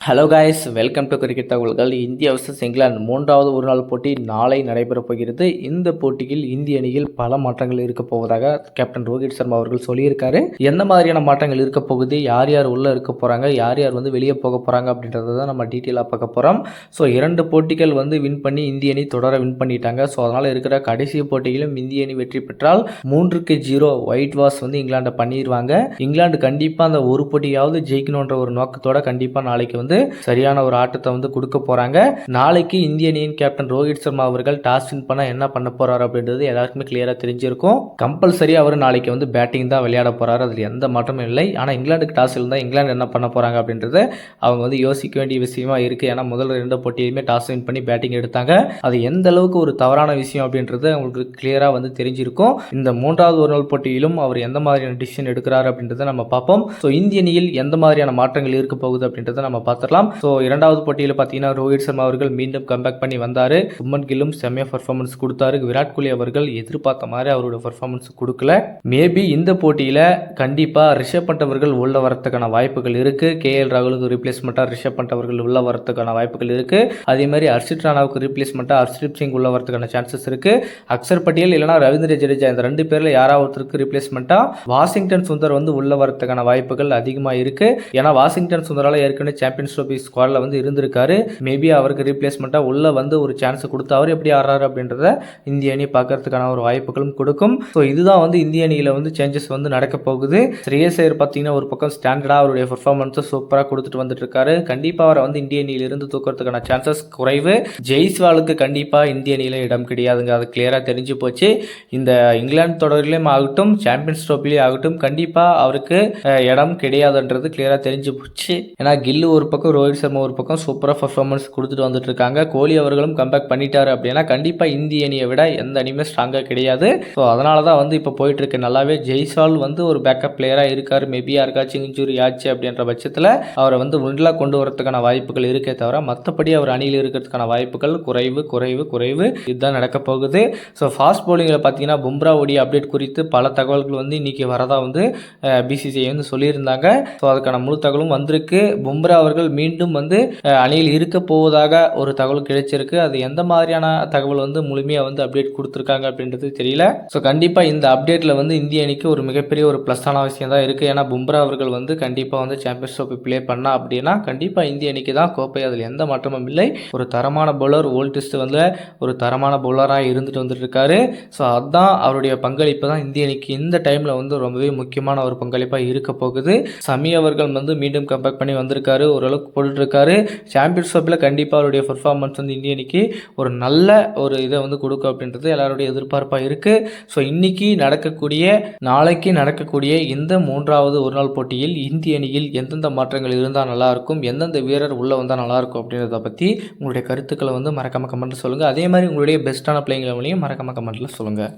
Hello guys welcome to cricket தகவல்கள் India versus England மூன்றாவது ஒருநாள் போட்டி நாளை நடைபெறப் போகிறது. இந்த போட்டியில் இந்திய அணியில் பல மாற்றங்கள் இருக்க போவதாக கேப்டன் ரோஹித் சர்மா அவர்கள் சொல்லியிருக்காரு. எந்த மாதிரியான மாற்றங்கள் இருக்க போகுது? யார் யார் உள்ளே இருக்க போகிறாங்க யார் யார் வந்து வெளியே போக போகிறாங்க அப்படின்றத தான் நம்ம டீட்டெயிலாக பார்க்க போகிறோம் ஸோ இரண்டு போட்டிகள் வந்து வின் பண்ணி இந்திய அணி தொடர வின் பண்ணிட்டாங்க. ஸோ அதனால் இருக்கிற கடைசி போட்டியிலும் இந்திய அணி வெற்றி பெற்றால் மூன்றுக்கு ஜீரோ ஒயிட் வாஷ் வந்து இங்கிலாண்டை பண்ணிடுவாங்க இங்கிலாந்து கண்டிப்பாக அந்த ஒரு போட்டியாவது ஜெயிக்கணுன்ற ஒரு நோக்கத்தோட கண்டிப்பாக நாளைக்கு வந்து வந்து சரியான ஒரு ஆட்டத்தை வந்து கொடுக்க போகிறாங்க நாளைக்கு இந்திய அணியின் கேப்டன் ரோஹித் சர்மா அவர்கள் டாஸ் வின் பண்ண என்ன பண்ண போறாரு அப்படின்றது எல்லாருக்குமே கிளியராக தெரிஞ்சிருக்கும். கம்பல்சரி அவர் நாளைக்கு வந்து பேட்டிங் தான் விளையாட போறாரு. அதில் எந்த மாற்றமும் இல்லை. ஆனால் இங்கிலாந்துக்கு டாஸ் இருந்தால் இங்கிலாந்து என்ன பண்ண போகிறாங்க அப்படின்றத அவங்க வந்து யோசிக்க வேண்டிய விஷயமா இருக்குது ஏன்னா முதல் ரெண்டு போட்டியிலுமே டாஸ் வின் பண்ணி பேட்டிங் எடுத்தாங்க. அது எந்த அளவுக்கு ஒரு தவறான விஷயம் அப்படின்றது அவங்களுக்கு கிளியராக வந்து தெரிஞ்சிருக்கும். இந்த மூன்றாவது ஒரு நாள் போட்டியிலும் அவர் எந்த மாதிரியான டிசிஷன் எடுக்கிறாரு அப்படின்றத நம்ம பார்ப்போம். ஸோ இந்திய அணியில் எந்த மாதிரியான மாற்றங்கள் இருக்க போகுது அப்படின்றத நம்ம பார்த்துடலாம். ஸோ இரண்டாவது போட்டியில் பார்த்தீங்கன்னா ரோஹித் சர்மா அவர்கள் மீண்டும் கம்பேக் பண்ணி வந்தார். சுமன் கில்லும் செம்மையாக பர்ஃபார்மன்ஸ் கொடுத்தாரு. விராட் கோலி அவர்கள் எதிர்பார்த்த மாதிரி அவரோட பர்ஃபார்மன்ஸ் கொடுக்கல. மேபி இந்த போட்டியில் கண்டிப்பாக ரிஷப் பண்ட் அவர்கள் உள்ள வரத்துக்கான வாய்ப்புகள் இருக்குது கேஎல் ராகுலுக்கு ரீப்ளேஸ்மெண்ட்டாக ரிஷப் பண்ட் அவர்கள் உள்ள வரத்துக்கான வாய்ப்புகள் இருக்குது அதே மாதிரி ஹர்ஷித் ராணாவுக்கு ரீப்ளேஸ்மெண்ட்டாக ஹர்ஷ்தீப் சிங் உள்ள வரத்துக்கான சான்சஸ் இருக்குது அக்சர் பட்டியல் இல்லைனா ரவீந்திர ஜடேஜா இந்த ரெண்டு பேரில் யாராவது ஒருத்தருக்கு ரீப்ளேஸ்மெண்ட்டாக வாஷிங்டன் சுந்தர் வந்து உள்ள வரத்துக்கான வாய்ப்புகள் அதிகமாக இருக்குது ஏன்னா வாஷிங்டன் சுந்தரால் ஏற்கனவே சாம்பியன்ஸ் ட்ரோபி ஸ்குவாடில் வந்து இருந்திருக்காரு. மேபி அவருக்கு ரீப்ளேஸ்மெண்ட்டாக உள்ளே வந்து ஒரு சான்ஸ் கொடுத்து அவர் எப்படி ஆடுறாரு அப்படின்றத இந்திய அணி பார்க்கறதுக்கான ஒரு வாய்ப்புகளும் கொடுக்கும். ஸோ இதுதான் வந்து இந்திய அணியில் வந்து சேஞ்சஸ் வந்து நடக்க போகுது. ஸ்ரேயஸ் ஐயர் பார்த்தீங்கன்னா ஒரு பக்கம் ஸ்டாண்டர்டாக அவருடைய பர்ஃபார்மன்ஸை சூப்பராக கொடுத்துட்டு வந்துட்டு இருக்காரு. கண்டிப்பாக அவரை வந்து இந்திய அணியிலிருந்து தூக்கிறதுக்கான சான்சஸ் குறைவு. ஜெய்ஸ்வாலுக்கு கண்டிப்பாக இந்திய அணியில் இடம் கிடையாதுங்க. அது கிளியராக தெரிஞ்சு போச்சு. இந்த இங்கிலாந்து தொடரிலையும் ஆகட்டும் சாம்பியன்ஸ் ட்ரோஃபிலையும் ஆகட்டும் கண்டிப்பாக அவருக்கு இடம் கிடையாதுன்றது கிளியராக தெரிஞ்சு போச்சு. ஏன்னா கில்லு ஒரு பக்கம் பக்கம் ரோஹித் சர்மா ஒரு பக்கம் சூப்பராக பர்ஃபார்மன்ஸ் கொடுத்துட்டு வந்துட்டு இருக்காங்க கோலி அவர்களும் கம்பேக் பண்ணிட்டாரு அப்படின்னா கண்டிப்பாக இந்திய அணியை விட எந்த அணியுமே ஸ்ட்ராங்காக கிடையாது. ஸோ அதனால தான் வந்து இப்போ போயிட்டு இருக்கு நல்லாவே ஜெய்சால் வந்து ஒரு பேக்கப் பிளேயராக இருக்கார். மேபி யாருக்காச்சும் இன்ஜுரி ஆச்சு அப்படின்ற பட்சத்தில் அவரை வந்து உண்டிலாக கொண்டு வரதுக்கான வாய்ப்புகள் இருக்கே தவிர மற்றபடி அவர் அணியில் இருக்கிறதுக்கான வாய்ப்புகள் குறைவு குறைவு குறைவு. இதுதான் நடக்க போகுது. ஸோ ஃபாஸ்ட் பவுலிங்கில் பார்த்தீங்கன்னா பும்ரா ஓடி அப்டேட் குறித்து பல தகவல்கள் வந்து இன்னைக்கு வரதா வந்து பிசிசிஐ வந்து சொல்லியிருந்தாங்க. ஸோ அதுக்கான முழு தகவலும் வந்திருக்கு. பும்ரா அவர்கள் மீண்டும் வந்து அணியில் இருக்க போவதாக ஒரு தகவல் கிடைச்சிருக்கு. அது எந்த மாதிரியான தகவல் வந்து முழுமையாக வந்து அப்டேட் கொடுத்துருக்காங்க அப்படின்றது தெரியல. ஸோ கண்டிப்பாக இந்த அப்டேட்டில் வந்து இந்திய அணிக்கு ஒரு மிகப்பெரிய ஒரு ப்ளஸ்ஸான விஷயம் தான் இருக்குது ஏன்னா பும்ரா அவர்கள் வந்து கண்டிப்பாக வந்து சாம்பியன்ஸ் ட்ரோஃபி ப்ளே பண்ணா அப்படின்னா கண்டிப்பாக இந்திய அணிக்கு தான் கோப்பை. அதில் எந்த மாற்றமும் இல்லை. ஒரு தரமான பவுலர் ஓல்டிஸ்ட் வந்து ஒரு தரமான பவுலராக இருந்துட்டு வந்துட்டு இருக்காரு ஸோ அதுதான் அவருடைய பங்களிப்பு தான் இந்திய அணிக்கு இந்த டைமில் வந்து ரொம்பவே முக்கியமான ஒரு பங்களிப்பாக இருக்க போகுது சமி அவர்கள் வந்து மீண்டும் கம்பேக் பண்ணி வந்திருக்காரு. ஓரளவுக்கு போட்டுட்டு இருக்காரு சாம்பியன்ஸ் கப்பில் கண்டிப்பாக அவருடைய பர்ஃபார்மன்ஸ் வந்து இந்திய அணிக்கு ஒரு நல்ல ஒரு இதை வந்து கொடுக்கும் அப்படின்றது எல்லாருடைய எதிர்பார்ப்பாக இருக்குது ஸோ இன்னைக்கு நடக்கக்கூடிய நாளைக்கு நடக்கக்கூடிய இந்த மூன்றாவது ஒரு நாள் போட்டியில் இந்திய அணியில் எந்தெந்த மாற்றங்கள் இருந்தால் நல்லாயிருக்கும் எந்தெந்த வீரர் உள்ளே வந்தால் நல்லாயிருக்கும் அப்படின்றத பற்றி உங்களுடைய கருத்துக்களை வந்து மறக்காம கமெண்ட்டில் சொல்லுங்கள் அதே மாதிரி உங்களுடைய பெஸ்ட்டான பிளேயிங் லெவலையும் மறக்காம கமெண்ட்டில் சொல்லுங்கள்